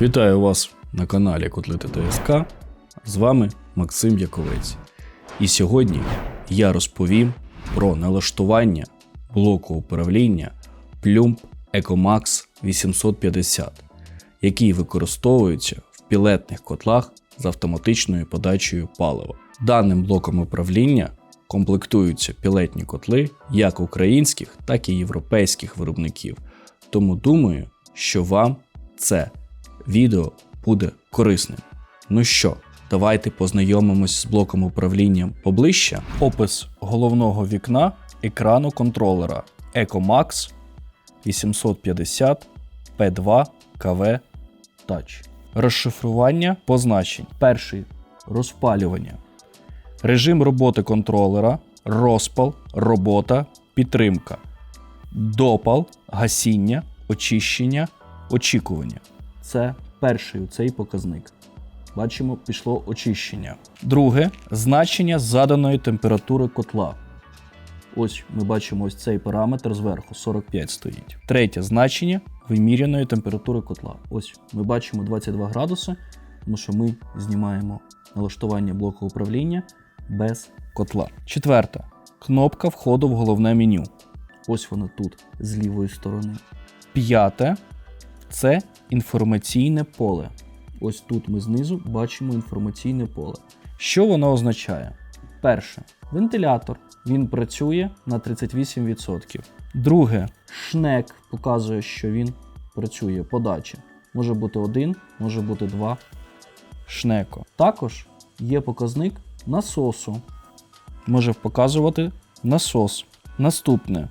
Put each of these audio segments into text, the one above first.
Вітаю вас на каналі Котлети ТСК. З вами Максим Яковець. І сьогодні я розповім про налаштування блоку управління Plumb EcoMax 850, який використовується в пілетних котлах з автоматичною подачею палива. Даним блоком управління комплектуються пілетні котли як українських, так і європейських виробників. Тому думаю, що вам це відео буде корисним. Ну що, давайте познайомимось з блоком управління поближче. Опис головного вікна екрану контролера EcoMax 850 P2 KV Touch. Розшифрування позначень. Перший розпалювання. Режим роботи контролера, розпал, робота, підтримка. Допал, гасіння, очищення, очікування. Це перший цей показник. Бачимо, пішло очищення. Друге значення заданої температури котла. Ось ми бачимо ось цей параметр зверху 45 стоїть. Третє значення виміряної температури котла. Ось ми бачимо 22 градуси, тому що ми знімаємо налаштування блоку управління без котла. Четверте. Кнопка входу в головне меню. Ось вона тут, з лівої сторони. П'яте це інформаційне поле. Ось тут ми знизу бачимо інформаційне поле. Що воно означає? Перше, вентилятор. Він працює на 38%. Друге, шнек показує, що він працює подача. Може бути один, може бути два шнеко. Також є показник насосу. Може показувати насос. Наступне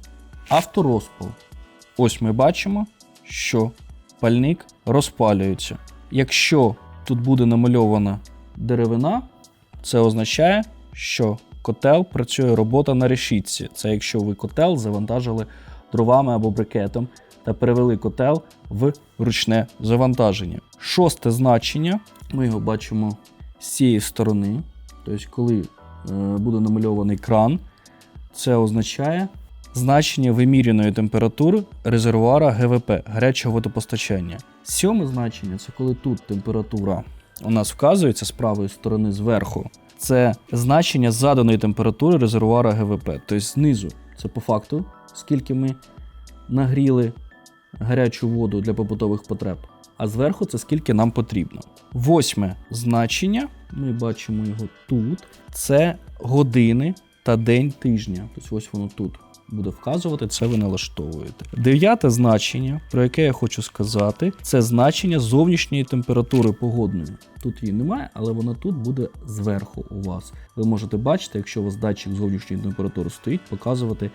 авторозпал. Ось ми бачимо, що пальник розпалюється. Якщо тут буде намальована деревина, це означає, що котел працює робота на решітці. Це якщо ви котел завантажили дровами або брикетом та перевели котел в ручне завантаження. Шосте значення, ми його бачимо з цієї сторони. Тобто, коли е, буде намальований кран, це означає значення виміряної температури резервуара ГВП гарячого водопостачання. Сьоме значення це коли тут температура у нас вказується з правої сторони зверху. Це значення заданої температури резервуара ГВП. Тобто знизу це по факту, скільки ми нагріли гарячу воду для побутових потреб. А зверху це скільки нам потрібно. Восьме значення, ми бачимо його тут. Це години та день тижня. Тобто ось воно тут буде вказувати, це ви налаштовуєте. Дев'яте значення, про яке я хочу сказати, це значення зовнішньої температури погодної. Тут її немає, але вона тут буде зверху у вас. Ви можете бачити, якщо у вас датчик зовнішньої температури стоїть, показувати.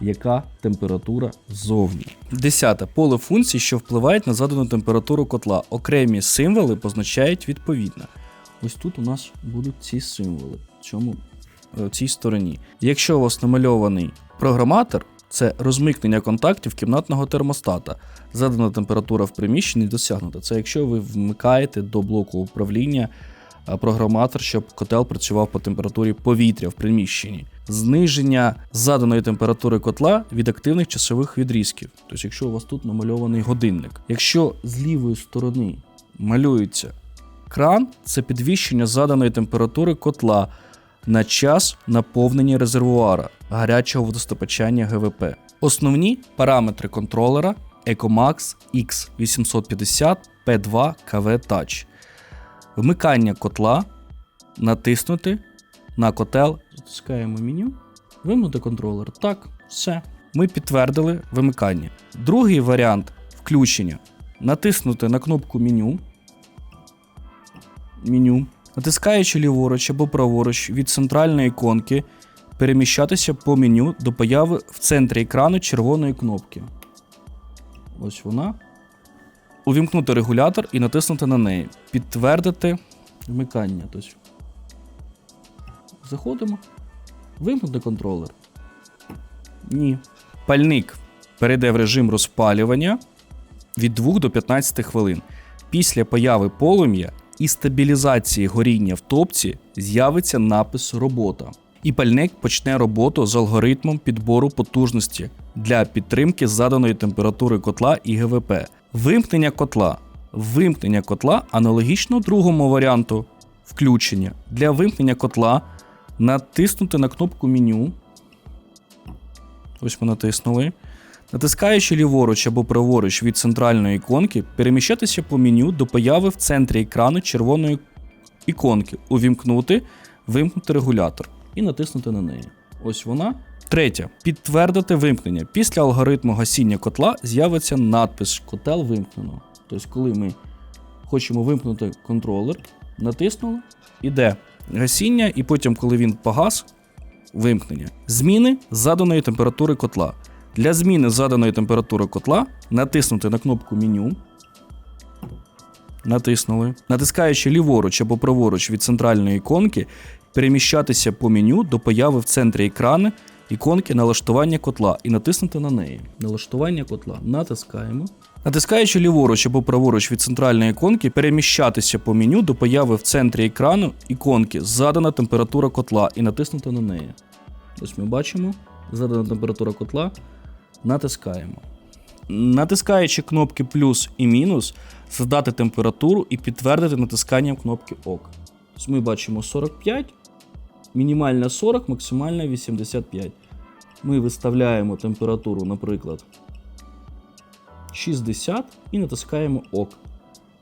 Яка температура ззовні. Десяте поле функцій, що впливають на задану температуру котла. Окремі символи позначають відповідно. Ось тут у нас будуть ці символи цьому в цій стороні. Якщо у вас намальований програматор, це розмикнення контактів кімнатного термостата. Задана температура в приміщенні досягнута. Це якщо ви вмикаєте до блоку управління програматор, щоб котел працював по температурі повітря в приміщенні. Зниження заданої температури котла від активних часових відрізків. Тобто, якщо у вас тут намальований годинник. Якщо з лівої сторони малюється кран, це підвищення заданої температури котла на час наповнення резервуара гарячого водостопачання ГВП. Основні параметри контролера EcoMax X850 P2 KV Touch. Вмикання котла. Натиснути на котел. Затискаємо меню. Вимкнути контролер. Так, все. Ми підтвердили вимикання. Другий варіант включення. Натиснути на кнопку меню. Меню. Натискаючи ліворуч або праворуч від центральної іконки, переміщатися по меню до появи в центрі екрану червоної кнопки. Ось вона. Увімкнути регулятор і натиснути на неї. Підтвердити вмикання. Тобто Заходимо. Вимкнути контролер. Ні. Пальник перейде в режим розпалювання від 2 до 15 хвилин. Після появи полум'я і стабілізації горіння в топці з'явиться напис Робота. І пальник почне роботу з алгоритмом підбору потужності для підтримки заданої температури котла і ГВП. Вимкнення котла вимкнення котла аналогічно другому варіанту включення. Для вимкнення котла натиснути на кнопку меню. Ось ми натиснули. Натискаючи ліворуч або праворуч від центральної іконки, переміщатися по меню до появи в центрі екрану червоної іконки, увімкнути, вимкнути регулятор і натиснути на неї. Ось вона. Третє. Підтвердити вимкнення. Після алгоритму гасіння котла з'явиться надпис Котел вимкнено. Тобто, коли ми хочемо вимкнути контролер, натиснули, іде гасіння, і потім, коли він погас, вимкнення. Зміни заданої температури котла. Для зміни заданої температури котла натиснути на кнопку меню. Натиснули. Натискаючи ліворуч або праворуч від центральної іконки, переміщатися по меню до появи в центрі екрану іконки налаштування котла і натиснути на неї. Налаштування котла. Натискаємо. Натискаючи ліворуч або праворуч від центральної іконки, переміщатися по меню до появи в центрі екрану іконки задана температура котла і натиснути на неї. Ось ми бачимо задана температура котла. Натискаємо. Натискаючи кнопки плюс і мінус, задати температуру і підтвердити натисканням кнопки ОК. Ми бачимо 45, мінімальна 40, максимальна 85. Ми виставляємо температуру, наприклад, 60 і натискаємо ОК.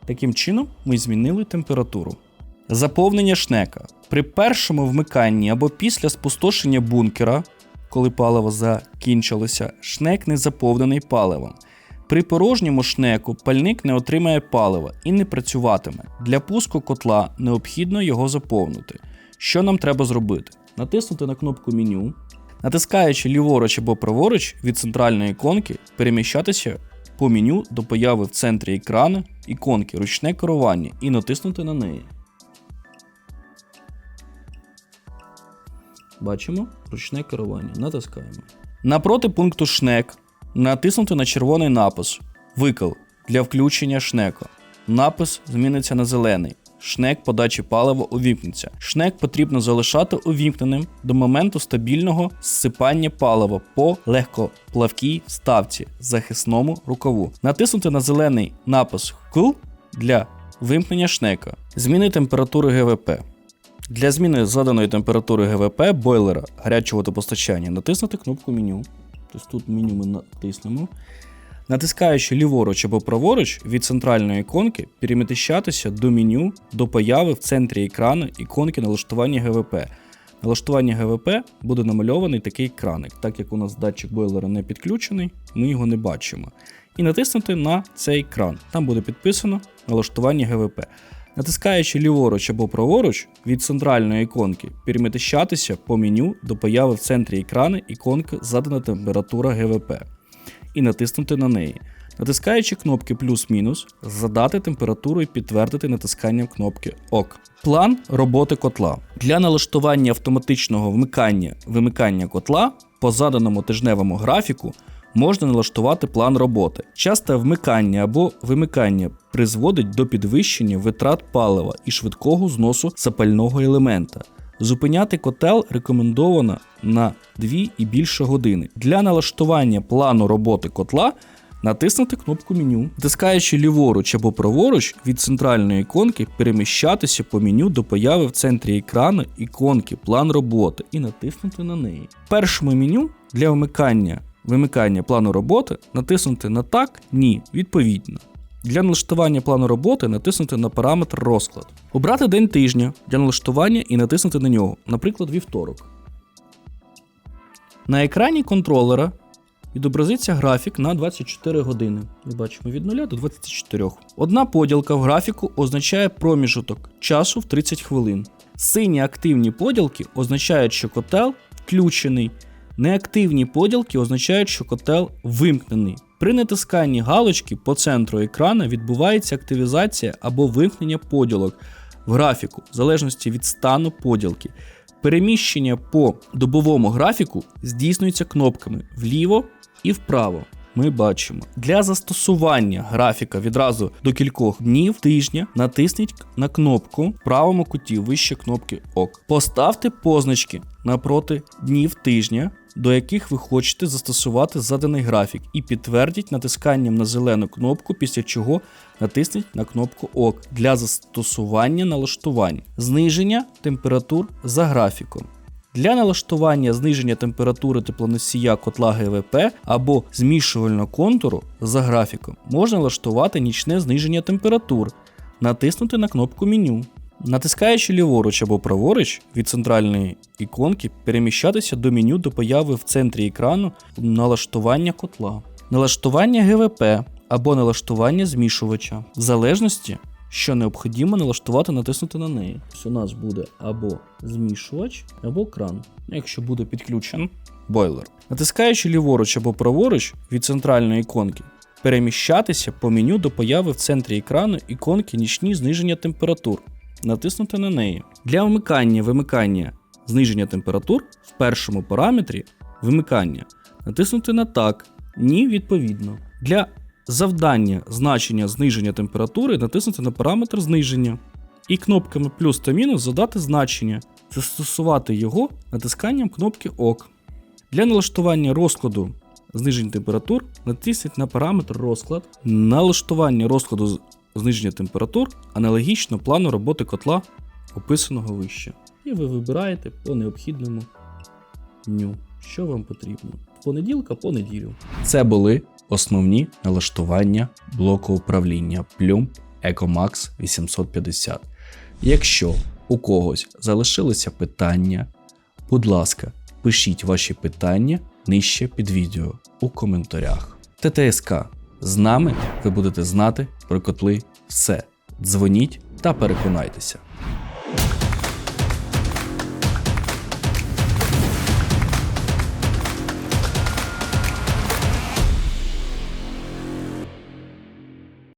Таким чином, ми змінили температуру. Заповнення шнека. При першому вмиканні або після спустошення бункера, коли паливо закінчилося, шнек не заповнений паливом. При порожньому шнеку пальник не отримає палива і не працюватиме. Для пуску котла необхідно його заповнити. Що нам треба зробити? Натиснути на кнопку меню, натискаючи ліворуч або праворуч від центральної іконки, переміщатися по меню до появи в центрі екрану іконки ручне керування і натиснути на неї. Бачимо ручне керування. Натискаємо. Напроти пункту шнек натиснути на червоний напис Викл для включення шнека. Напис зміниться на зелений. Шнек подачі палива увімкнеться. Шнек потрібно залишати увімкненим до моменту стабільного зсипання палива по легкоплавкій вставці захисному рукаву. Натиснути на зелений напис «Вкл» для вимкнення шнека. Зміни температури ГВП. Для зміни заданої температури ГВП бойлера гарячого водопостачання натиснути кнопку меню. Тобто тут меню ми натиснемо. Натискаючи ліворуч або праворуч від центральної іконки, переміщатися до меню до появи в центрі екрану іконки налаштування ГВП. Налаштування ГВП буде намальований такий краник. Так як у нас датчик бойлера не підключений, ми його не бачимо. І натиснути на цей кран. Там буде підписано налаштування ГВП. Натискаючи ліворуч або праворуч від центральної іконки, переміщатися по меню до появи в центрі екрану іконки задана температура ГВП і натиснути на неї. Натискаючи кнопки плюс-мінус, задати температуру і підтвердити натисканням кнопки ОК. План роботи котла. Для налаштування автоматичного вмикання вимикання котла по заданому тижневому графіку можна налаштувати план роботи. Часте вмикання або вимикання призводить до підвищення витрат палива і швидкого зносу запального елемента. Зупиняти котел рекомендовано на 2 і більше години. Для налаштування плану роботи котла натиснути кнопку меню. Натискаючи ліворуч або праворуч від центральної іконки, переміщатися по меню до появи в центрі екрану іконки план роботи і натиснути на неї. В першому меню для вмикання вимикання плану роботи натиснути на так, ні, відповідно. Для налаштування плану роботи натиснути на параметр розклад. Обрати день тижня для налаштування і натиснути на нього, наприклад, вівторок. На екрані контролера відобразиться графік на 24 години. Ми бачимо від 0 до 24. Одна поділка в графіку означає проміжок часу в 30 хвилин. Сині активні поділки означають, що котел включений. Неактивні поділки означають, що котел вимкнений. При натисканні галочки по центру екрана відбувається активізація або вимкнення поділок в графіку, в залежності від стану поділки. Переміщення по добовому графіку здійснюється кнопками вліво і вправо. Ми бачимо. Для застосування графіка відразу до кількох днів тижня натисніть на кнопку в правому куті вище кнопки ОК. Поставте позначки напроти днів тижня до яких ви хочете застосувати заданий графік, і підтвердіть натисканням на зелену кнопку, після чого натисніть на кнопку ОК для застосування налаштувань, зниження температур за графіком. Для налаштування зниження температури теплоносія котла ГВП або змішувального контуру за графіком можна налаштувати нічне зниження температур, натиснути на кнопку меню. Натискаючи ліворуч або праворуч від центральної іконки, переміщатися до меню до появи в центрі екрану налаштування котла, налаштування ГВП або налаштування змішувача, в залежності, що необхідно налаштувати, натиснути на неї. У нас буде або змішувач, або кран, якщо буде підключен бойлер. Натискаючи ліворуч або праворуч від центральної іконки, переміщатися по меню до появи в центрі екрану іконки нічні зниження температур натиснути на неї. Для вмикання вимикання зниження температур в першому параметрі вимикання натиснути на так, ні відповідно. Для завдання значення зниження температури натиснути на параметр зниження. І кнопками плюс та мінус задати значення, застосувати його натисканням кнопки ОК. Для налаштування розкладу зниження температур натисніть на параметр розклад. Налаштування розкладу зниження температур аналогічно плану роботи котла, описаного вище. І ви вибираєте по необхідному дню, що вам потрібно. Понеділка по неділю. Це були основні налаштування блоку управління Plum EcoMax 850. Якщо у когось залишилися питання, будь ласка, пишіть ваші питання нижче під відео у коментарях. ТТСК. З нами ви будете знати про котли все. Дзвоніть та переконайтеся.